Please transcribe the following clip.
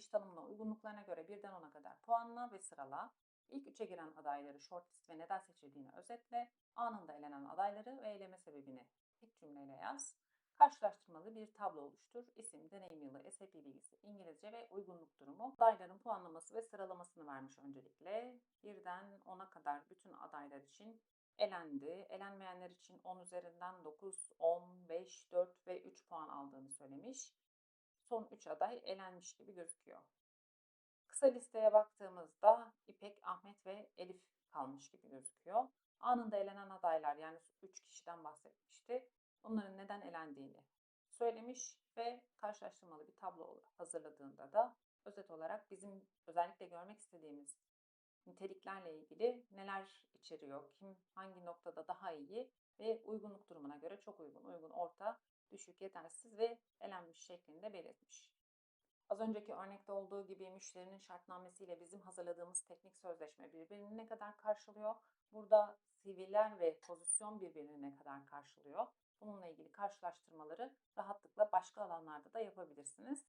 iş tanımına uygunluklarına göre birden 10'a kadar puanla ve sırala. İlk üçe giren adayları shortlist ve neden seçildiğini özetle. Anında elenen adayları ve eleme sebebini tek cümleyle yaz. Karşılaştırmalı bir tablo oluştur. İsim, deneyim yılı, SAP bilgisi, İngilizce ve uygunluk durumu. Adayların puanlaması ve sıralamasını vermiş öncelikle. Birden 10'a kadar bütün adaylar için elendi. Elenmeyenler için 10 üzerinden 9, 10, 5, 4 ve 3 puan aldığını söylemiş. Son 3 aday elenmiş gibi gözüküyor. Kısa listeye baktığımızda İpek, Ahmet ve Elif kalmış gibi gözüküyor. Anında elenen adaylar yani 3 kişiden bahsetmişti. Bunların neden elendiğini söylemiş ve karşılaştırmalı bir tablo hazırladığında da özet olarak bizim özellikle görmek istediğimiz niteliklerle ilgili neler içeriyor, kim hangi noktada daha iyi ve uygunluk durumuna göre çok uygun, uygun, orta, düşük, yetersiz ve elenmiş şeklinde belirtmiş. Az önceki örnekte olduğu gibi müşterinin şartnamesiyle bizim hazırladığımız teknik sözleşme birbirini ne kadar karşılıyor? Burada CV'ler ve pozisyon birbirini ne kadar karşılıyor? Bununla ilgili karşılaştırmaları rahatlıkla başka alanlarda da yapabilirsiniz.